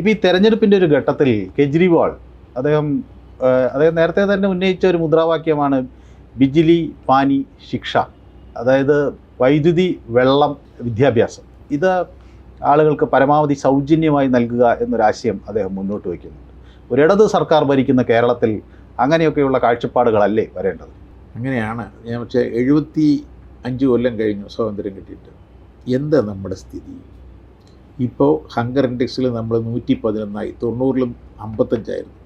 ഇപ്പോൾ ഈ തെരഞ്ഞെടുപ്പിന്റെ ഒരു ഘട്ടത്തിൽ കെജ്രിവാൾ അദ്ദേഹം അദ്ദേഹം നേരത്തെ തന്നെ ഉന്നയിച്ച ഒരു മുദ്രാവാക്യമാണ് ബിജിലി പാനി ശിക്ഷ അതായത് വൈദ്യുതി വെള്ളം വിദ്യാഭ്യാസം. ഇത് ആളുകൾക്ക് പരമാവധി സൗജന്യമായി നൽകുക എന്നൊരാശയം അദ്ദേഹം മുന്നോട്ട് വയ്ക്കുന്നുണ്ട്. ഒരിടത് സർക്കാർ ഭരിക്കുന്ന കേരളത്തിൽ അങ്ങനെയൊക്കെയുള്ള കാഴ്ചപ്പാടുകളല്ലേ വരേണ്ടത്? അങ്ങനെയാണ്. ഞാൻ പക്ഷേ എഴുപത്തി അഞ്ച് കൊല്ലം കഴിഞ്ഞു സ്വാതന്ത്ര്യം കിട്ടിയിട്ട്. എന്താ നമ്മുടെ സ്ഥിതി? ഇപ്പോൾ ഹങ്കർ ഇൻഡെക്സിൽ നമ്മൾ നൂറ്റി പതിനൊന്നായി തൊണ്ണൂറിലും അമ്പത്തഞ്ചായിരുന്നു.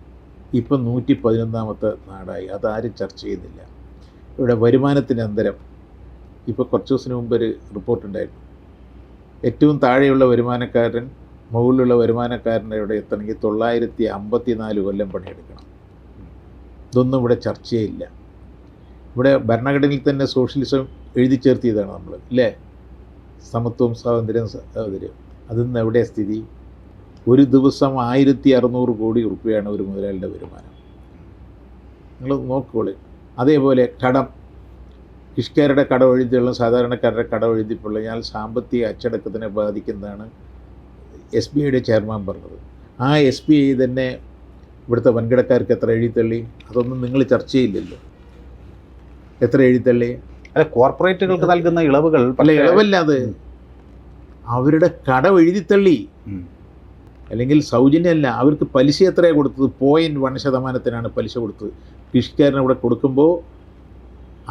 ഇപ്പം നൂറ്റി പതിനൊന്നാമത്തെ നാടായി അതാരും ചർച്ച ചെയ്യുന്നില്ല. ഇവിടെ വരുമാനത്തിന് അന്തരം ഇപ്പോൾ കുറച്ച് ദിവസത്തിന് മുമ്പ് ഒരു റിപ്പോർട്ടുണ്ടായിരുന്നു ഏറ്റവും താഴെയുള്ള വരുമാനക്കാരൻ മുകളിലുള്ള വരുമാനക്കാരന്റെ ഇവിടെ എത്തണമെങ്കിൽ തൊള്ളായിരത്തി അമ്പത്തി നാല് കൊല്ലം പണിയെടുക്കണം. ഇതൊന്നും ഇവിടെ ചർച്ചയില്ല ഇവിടെ ഭരണഘടനയിൽ തന്നെ സോഷ്യലിസം എഴുതി ചേർത്തിയതാണ് നമ്മൾ അല്ലേ? സമത്വം സ്വാതന്ത്ര്യം സ്വാതന്ത്ര്യം അതിന്ന് എവിടെ സ്ഥിതി? ഒരു ദിവസം ആയിരത്തി അറുന്നൂറ് കോടി റുപ്യയാണ് ഒരു മുതലാളിയുടെ വരുമാനം. നിങ്ങൾ നോക്കിക്കോളി അതേപോലെ കടം. കൃഷിക്കാരുടെ കടമെഴുതിയുള്ള സാധാരണക്കാരുടെ കട ഞാൻ സാമ്പത്തിക അച്ചടക്കത്തിനെ ബാധിക്കുന്നതാണ് എസ് ബി ഐയുടെ ചെയർമാൻ പറഞ്ഞത്. ആ എസ് ബി ഐ തന്നെ ഇവിടുത്തെ വൻകിടക്കാർക്ക് എത്ര എഴുതിത്തള്ളി? അതൊന്നും നിങ്ങൾ ചർച്ച ചെയ്യില്ലല്ലോ എത്ര എഴുതിത്തള്ളി? അല്ല കോർപ്പറേറ്റുകൾക്ക് നൽകുന്ന ഇളവുകൾ പല ഇളവല്ലാതെ ഇളവല്ല അത്. അവരുടെ കട എഴുതിത്തള്ളി. അല്ലെങ്കിൽ സൗജന്യമല്ല അവർക്ക് പലിശ എത്രയാണ് കൊടുത്തത്? പോയിന്റ് വൺ ശതമാനത്തിനാണ് പലിശ കൊടുത്തത്. കൃഷിക്കാരന് ഇവിടെ കൊടുക്കുമ്പോൾ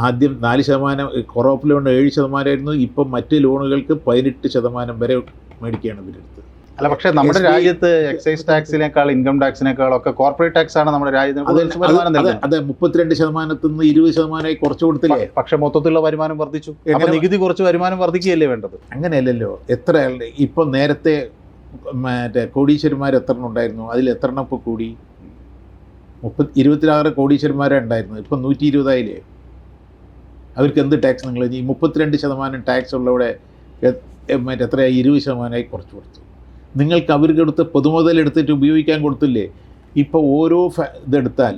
ആദ്യം നാല് ശതമാനം കൊറോപ്പ് ലോൺ ഏഴ് ശതമാനമായിരുന്നു. ഇപ്പം മറ്റ് ലോണുകൾക്ക് പതിനെട്ട് ശതമാനം വരെ മേടിക്കുകയാണ് ഇവരെടുത്ത് അല്ല പക്ഷേ നമ്മുടെ രാജ്യത്ത് എക്സൈസ് ടാക്സിനേക്കാൾ ഇൻകം ടാക്സിനേക്കാൾ ഒക്കെ കോർപ്പറേറ്റ് ടാക്സ് ആണ് നമ്മുടെ രാജ്യത്തിന് അത് മുപ്പത്തിരണ്ട് ശതമാനത്തിൽ നിന്ന് ഇരുപത് ശതമാനമായി കുറച്ചു കൊടുത്തില്ലേ? പക്ഷെ മൊത്തത്തിലുള്ള വരുമാനം വർദ്ധിച്ചു. നികുതി കുറച്ച് വരുമാനം വർദ്ധിക്കുകയല്ലേ വേണ്ടത്? അങ്ങനെയല്ലല്ലോ. എത്ര ഇപ്പൊ ഇപ്പം നേരത്തെ മറ്റേ കോടീശ്വരന്മാർ എത്ര എണ്ണം ഉണ്ടായിരുന്നു? അതിൽ എത്ര എണ്ണം ഇപ്പോൾ കൂടി? മുപ്പത്തി ഇരുപത്തിലാറ് കോടീശ്വരന്മാരെ ഉണ്ടായിരുന്നു. ഇപ്പം നൂറ്റി ഇരുപതായില്ലേ അവർക്ക് എന്ത് ടാക്സ് നിങ്ങൾ ഈ മുപ്പത്തിരണ്ട് ശതമാനം ടാക്സ് ഉള്ളവിടെ മറ്റേ എത്രയായി? ഇരുപത് ശതമാനമായി കുറച്ച് കൊടുത്തു. നിങ്ങൾക്ക് അവർക്ക് എടുത്ത് പൊതുമുതൽ എടുത്തിട്ട് ഉപയോഗിക്കാൻ കൊടുത്തില്ലേ? ഇപ്പോൾ ഓരോ ഇതെടുത്താൽ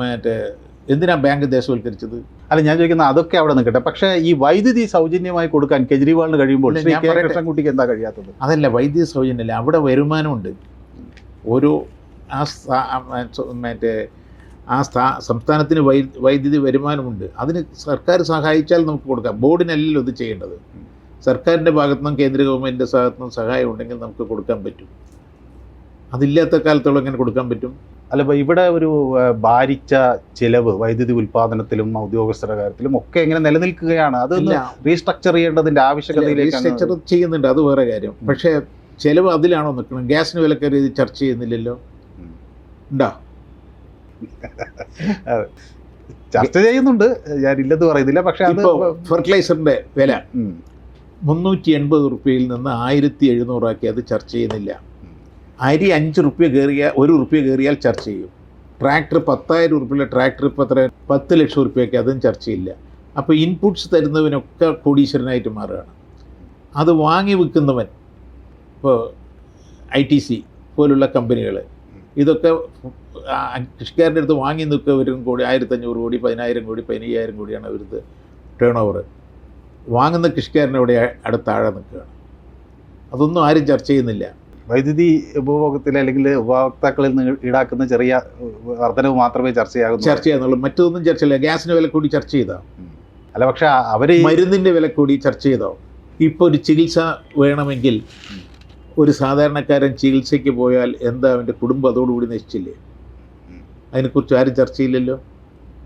മറ്റേ എന്തിനാ ബാങ്ക് ദേശവൽക്കരിച്ചത്? അല്ല ഞാൻ ചോദിക്കുന്ന അതൊക്കെ അവിടെ നിൽക്കട്ടെ. പക്ഷേ ഈ വൈദ്യുതി സൗജന്യമായി കൊടുക്കാൻ കെജ്രിവാളിന് കഴിയുമ്പോൾ കൃഷ്ണൻകുട്ടിക്ക് എന്താ കഴിയാത്തത്? അതല്ല വൈദ്യുതി സൗജന്യമല്ല അവിടെ വരുമാനമുണ്ട്. ഓരോ ആ മറ്റേ ആ സ്ഥാ സംസ്ഥാനത്തിന് വൈ വൈദ്യുതി വരുമാനമുണ്ട്. അതിന് സർക്കാർ സഹായിച്ചാൽ നമുക്ക് കൊടുക്കാം. ബോർഡിനല്ലല്ലോ ഇത് ചെയ്യേണ്ടത്. സർക്കാരിന്റെ ഭാഗത്തുനിന്നും കേന്ദ്ര ഗവൺമെന്റിന്റെ ഭാഗത്തുനിന്നും സഹായം ഉണ്ടെങ്കിൽ നമുക്ക് കൊടുക്കാൻ പറ്റും. അതില്ലാത്ത കാലത്തോളം എങ്ങനെ കൊടുക്കാൻ പറ്റും? അല്ല ഇവിടെ ഒരു ഭാരിച്ച ചിലവ് വൈദ്യുതി ഉൽപാദനത്തിലും ഉദ്യോഗസ്ഥരുടെ കാര്യത്തിലും ഒക്കെ എങ്ങനെ നിലനിൽക്കുകയാണ്. അത് റീസ്ട്രക്ചർ ചെയ്യേണ്ടതിന്റെ ആവശ്യകതയിലേക്കാണ് റീസ്ട്രക്ചർ ചെയ്യുന്നുണ്ട്. അത് വേറെ കാര്യം. പക്ഷേ ചിലവ് അതിലാണോ നിൽക്കണം ഗ്യാസിന് വിലക്കറി ഇത് ചർച്ച ചെയ്യുന്നില്ലല്ലോ. ഉണ്ടോ? ചർച്ച ചെയ്യുന്നുണ്ട്. ഞാൻ ഇല്ലെന്ന് പറയുന്നില്ല. പക്ഷേ അത് ഫെർട്ടിലൈസറിന്റെ വില. മുന്നൂറ്റി എൺപത് റുപ്യയിൽ നിന്ന് ആയിരത്തി എഴുന്നൂറാക്കി അത് ചർച്ച ചെയ്യുന്നില്ല. അരി അഞ്ച് റുപ്യ കയറിയ ഒരു റുപ്യ കയറിയാൽ ചർച്ച ചെയ്യും. ട്രാക്ടർ പത്തായിരം റുപ്യയിലെ ട്രാക്ടർ ഇപ്പോൾ എത്ര? പത്ത് ലക്ഷം റുപ്യൊക്കെ അതും ചർച്ചയില്ല അപ്പോൾ ഇൻപുട്സ് തരുന്നവനൊക്കെ കോടീശ്വരനായിട്ട് മാറുകയാണ്. അത് വാങ്ങി വിൽക്കുന്നവൻ ഇപ്പോൾ ഐ ടി സി പോലുള്ള കമ്പനികൾ ഇതൊക്കെ കൃഷിക്കാരന്റെ അടുത്ത് വാങ്ങി നിൽക്കവരും കൂടി ആയിരത്തഞ്ഞൂറ് കോടി പതിനായിരം കോടി പതിനയ്യായിരം കോടിയാണ് അവരുടെ ടേൺ ഓവർ വാങ്ങുന്ന കൃഷിക്കാരനോട് അടുത്ത അടുത്താഴെ നിൽക്കുകയാണ് അതൊന്നും ആരും ചർച്ച ചെയ്യുന്നില്ല. വൈദ്യുതി ഉപഭോഗത്തിൽ അല്ലെങ്കിൽ ഉപഭോക്താക്കളിൽ നിന്ന് ഈടാക്കുന്ന ചെറിയ വർധനവ് മാത്രമേ ചർച്ചയാകുന്നു ചർച്ച ചെയ്യാന്നുള്ളൂ. മറ്റൊന്നും ചർച്ചയില്ല. ഗ്യാസിന്റെ വില കൂടി ചർച്ച ചെയ്താൽ അല്ല പക്ഷെ അവർ മരുന്നിന്റെ വില കൂടി ചർച്ച ചെയ്തോ? ഇപ്പോൾ ഒരു ചികിത്സ വേണമെങ്കിൽ ഒരു സാധാരണക്കാരൻ ചികിത്സയ്ക്ക് പോയാൽ എന്താ അവന്റെ കുടുംബം അതോടുകൂടി നശിച്ചില്ലേ. അതിനെക്കുറിച്ച് ആരും ചർച്ച ചെയ്യില്ലല്ലോ?